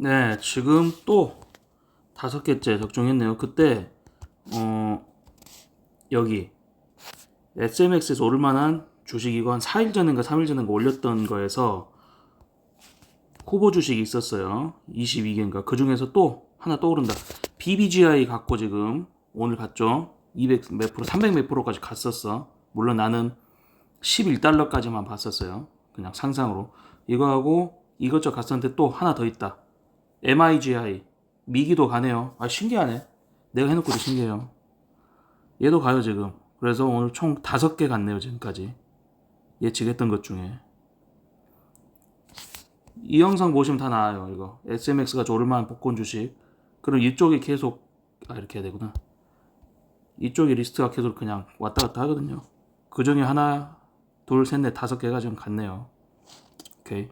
네, 지금 또 다섯 개째 적중했네요. 그때 어 여기 SMX에서 오를 만한 주식 한 4일 전인가 3일 전인가 올렸던 거에서 후보 주식이 있었어요. 22개인가. 그 중에서 또 하나 떠오른다. BBGI 갖고 지금 오늘 봤죠? 200 몇 프로, 300 몇 프로까지 갔었어. 물론 나는 11달러까지만 봤었어요. 그냥 상상으로. 이거하고 이것저것 갔었는데 또 하나 더 있다. MIGI. 미기도 가네요. 아, 신기하네. 내가 해놓고도 신기해요. 얘도 가요, 지금. 그래서 오늘 총 다섯 개 갔네요, 지금까지. 예측했던 것 중에. 이 영상 보시면 다 나와요, 이거. SMX가 조를만한 복권 주식. 그럼 이쪽이 계속, 아, 이렇게 해야 되구나. 이쪽에 리스트가 계속 그냥 왔다 갔다 하거든요. 그 중에 하나, 둘, 셋, 넷, 다섯 개가 지금 갔네요. 오케이.